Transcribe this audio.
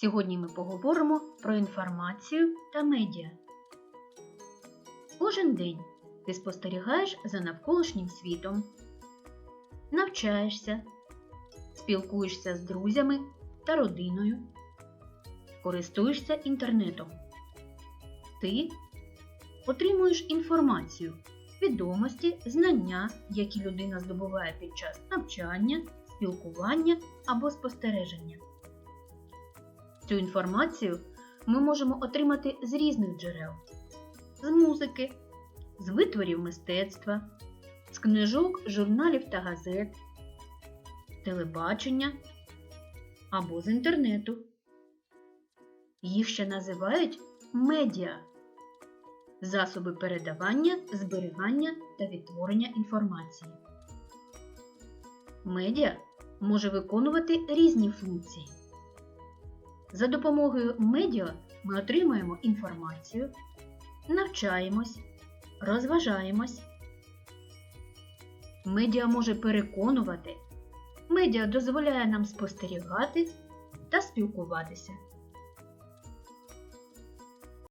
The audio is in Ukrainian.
Сьогодні ми поговоримо про інформацію та медіа. Кожен день ти спостерігаєш за навколишнім світом, навчаєшся, спілкуєшся з друзями та родиною, користуєшся інтернетом. Ти отримуєш інформацію, відомості, знання, які людина здобуває під час навчання, спілкування або спостереження. Цю інформацію ми можемо отримати з різних джерел: з музики, з витворів мистецтва, з книжок, журналів та газет, телебачення або з інтернету. Їх ще називають медіа засоби передавання, зберігання та відтворення інформації. Медіа може виконувати різні функції. За допомогою медіа ми отримуємо інформацію, навчаємось, розважаємось. Медіа може переконувати, медіа дозволяє нам спостерігати та спілкуватися.